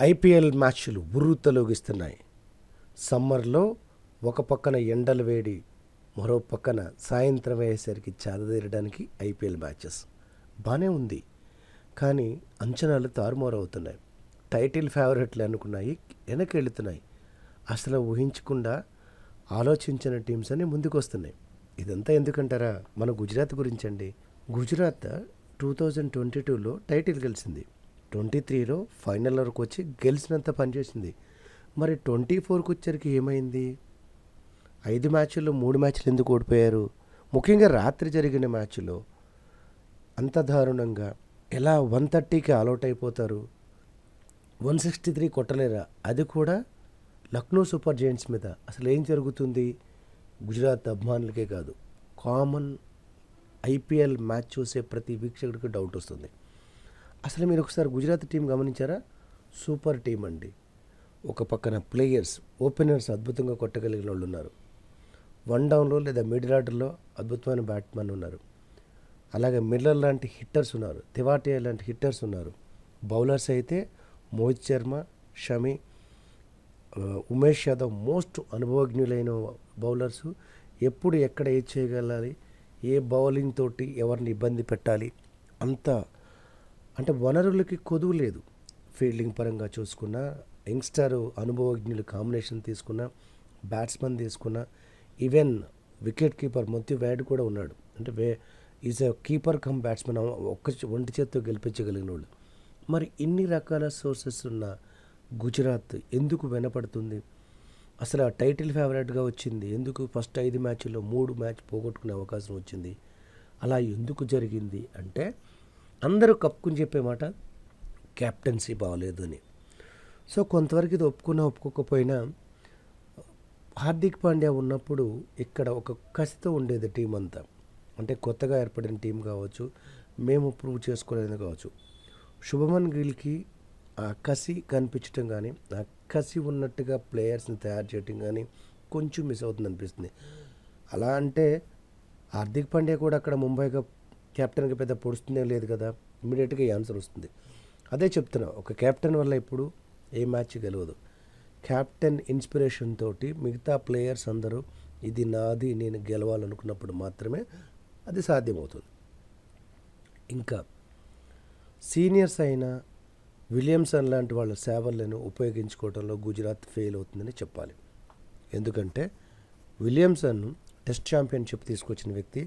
IPL మ్యాచ్లు ఉర్రూతలోగిస్తున్నాయి. సమ్మర్లో ఒక పక్కన ఎండలు వేడి మరో పక్కన సాయంత్రం అయ్యేసరికి చేరదీరడానికి ఐపీఎల్ మ్యాచెస్. బాగానే ఉంది. కానీ అంచనాలు తారుమారవుతున్నాయి. టైటిల్ ఫేవరెట్లు అనుకున్నాయి వెనక్కి వెళుతున్నాయి అసలు ఊహించకుండా ఆలోచించిన టీమ్స్ అన్నీ ముందుకు వస్తున్నాయి ఇదంతా ఎందుకంటారా? మన గుజరాత్ గురించండి. గుజరాత్ టూ థౌజండ్ ట్వంటీ టూలో టైటిల్ గెలిచింది. ట్వంటీ త్రీలో ఫైనల్ వరకు వచ్చి గెలిచినంత పనిచేసింది మరి ట్వంటీ ఫోర్కి వచ్చరికి ఏమైంది? ఐదు మ్యాచ్ల్లో మూడు మ్యాచ్లు ఎందుకు ఓడిపోయారు? ముఖ్యంగా రాత్రి జరిగిన మ్యాచ్లో అంత దారుణంగా ఎలా వన్ థర్టీకి ఆల్అౌట్ అయిపోతారు? వన్ సిక్స్టీ త్రీ కొట్టలేరా? అది కూడా లక్నో సూపర్ జైంట్స్ మీద. అసలు ఏం జరుగుతుంది? గుజరాత్ అభిమానులకే కాదు కామన్ ఐపీఎల్ మ్యాచ్ చూసే ప్రతి వీక్షకుడికి డౌట్ వస్తుంది. అసలు మీరు ఒకసారి గుజరాత్ టీం గమనించారా? సూపర్ టీం అండి. ఒక పక్కన ప్లేయర్స్ ఓపెనర్స్ అద్భుతంగా కొట్టగలిగిన వాళ్ళు ఉన్నారు. వన్ డౌన్లో లేదా మిడిల్ ఆర్డర్లో అద్భుతమైన బ్యాట్మెన్ ఉన్నారు. అలాగే మిల్లర్ లాంటి హిట్టర్స్ ఉన్నారు. తివాటియా లాంటి హిట్టర్స్ ఉన్నారు. బౌలర్స్ అయితే మోహిత్ శర్మ షమి ఉమేష్ యాదవ్ మోస్ట్ అనుభవజ్ఞులైన బౌలర్స్. ఎప్పుడు ఎక్కడ ఏది చేయగలాలి ఏ బౌలింగ్ తోటి ఎవరిని ఇబ్బంది పెట్టాలి అంత అంటే వనరులకి కొదువు లేదు. ఫీల్డింగ్ పరంగా చూసుకున్న యంగ్స్టర్ అనుభవజ్ఞులు కాంబినేషన్ తీసుకున్న బ్యాట్స్మెన్ తీసుకున్న even wicket keeper Matthew Wade కూడా ఉన్నాడు. అంటే Wade is a keeper cum batsmen ఒక్క ఒంటి చేత్తో గెలిపించగలిగిన వాళ్ళు మరి ఇన్ని రకాల సోర్సెస్ ఉన్న గుజరాత్ ఎందుకు వెనపడుతుంది? అసలు ఆ టైటిల్ ఫేవరెట్గా వచ్చింది. ఎందుకు ఫస్ట్ ఐదు మ్యాచ్ల్లో మూడు మ్యాచ్ పోగొట్టుకునే అవకాశం వచ్చింది? అలా ఎందుకు జరిగింది? అంటే అందరూ కప్పుకుని చెప్పే మాట క్యాప్టెన్సీ బాగలేదు అని సో కొంతవరకు ఇది ఒప్పుకున్నా ఒప్పుకోకపోయినా హార్దిక్ పాండ్యా ఉన్నప్పుడు ఇక్కడ ఒక కసితో ఉండేది టీం అంతా. అంటే కొత్తగా ఏర్పడిన టీం కావచ్చు మేము ప్రూవ్ చేసుకోలేదు కావచ్చు. శుభమన్ గిల్కి ఆ కసి కనిపించటం కానీ ఆ కసి ఉన్నట్టుగా ప్లేయర్స్ని తయారు చేయటం కానీ కొంచెం మిస్ అవుతుంది అనిపిస్తుంది అలా అంటే హార్దిక్ పాండ్యా కూడా అక్కడ ముంబైగా కెప్టెన్కి పెద్ద పొడుస్తుందే లేదు కదా ఇమీడియట్గా ఈ ఆన్సర్ వస్తుంది. అదే చెప్తున్నా ఒక కెప్టెన్ వల్ల ఇప్పుడు ఏ మ్యాచ్ గెలవదు. కెప్టెన్ ఇన్స్పిరేషన్ తోటి మిగతా ప్లేయర్స్ అందరూ ఇది నాది నేను గెలవాలనుకున్నప్పుడు మాత్రమే అది సాధ్యమవుతుంది. ఇంకా సీనియర్స్ అయిన విలియమ్సన్ లాంటి వాళ్ళ సేవలను ఉపయోగించుకోవడంలో గుజరాత్ ఫెయిల్ అవుతుందని చెప్పాలి. ఎందుకంటే విలియమ్సన్ టెస్ట్ ఛాంపియన్షిప్ తీసుకొచ్చిన వ్యక్తి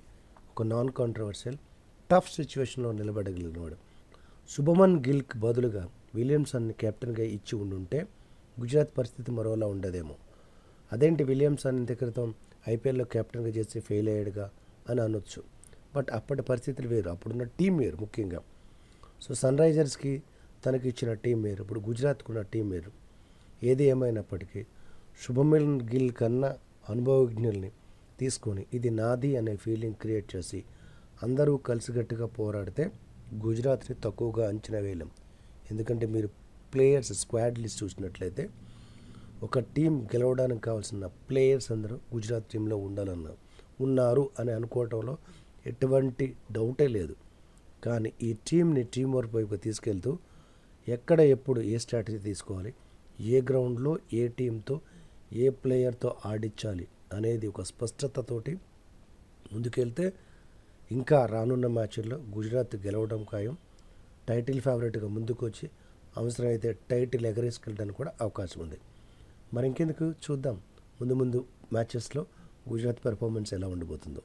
ఒక నాన్ కాంట్రవర్షియల్ టఫ్ సిచ్యువేషన్లో నిలబడగలిగినవాడు. శుభమన్ గిల్కి బదులుగా విలియమ్సన్ని కెప్టెన్గా ఇచ్చి ఉండుంటే గుజరాత్ పరిస్థితి మరోలా ఉండదేమో. అదేంటి విలియమ్సన్ ఇంత క్రితం ఐపీఎల్లో కెప్టెన్గా చేసి ఫెయిల్ అయ్యాడుగా అని అనొచ్చు. బట్ అప్పటి పరిస్థితులు వేరు. అప్పుడున్న టీం వేరు ముఖ్యంగా. సో సన్ రైజర్స్కి తనకి ఇచ్చిన టీం వేరు. ఇప్పుడు గుజరాత్కు ఉన్న టీం వేరు. ఏది ఏమైనప్పటికీ శుభమిల్ గిల్ కన్నా అనుభవజ్ఞుల్ని తీసుకొని ఇది నాది అనే ఫీలింగ్ క్రియేట్ చేసి అందరూ కలిసికట్టుగా పోరాడితే గుజరాత్ని తక్కువగా అంచనా వేయలేం. ఎందుకంటే మీరు ప్లేయర్స్ స్క్వాడ్ లిస్ట్ చూసినట్లయితే ఒక టీం గెలవడానికి కావాల్సిన ప్లేయర్స్ అందరూ గుజరాత్ టీంలో ఉండాలన్నారు ఉన్నారు అని అనుకోవటంలో ఎటువంటి డౌటే లేదు. కానీ ఈ టీంని టీం వర్క్ వైపు తీసుకెళ్తూ ఎక్కడ ఎప్పుడు ఏ స్ట్రాటజీ తీసుకోవాలి ఏ గ్రౌండ్లో ఏ టీంతో ఏ ప్లేయర్తో ఆడించాలి అనేది ఒక స్పష్టతతోటి ముందుకెళ్తే ఇంకా రానున్న మ్యాచ్ల్లో గుజరాత్ గెలవడం ఖాయం. టైటిల్ ఫేవరెట్గా ముందుకొచ్చి అవసరం అవసరమైతే టైటిల్ ఎగరేసుకెళ్ళడానికి కూడా అవకాశం ఉంది. మరి ఇంకెందుకు చూద్దాం. ముందు ముందు మ్యాచెస్లో గుజరాత్ పెర్ఫార్మెన్స్ ఎలా ఉండబోతుందో.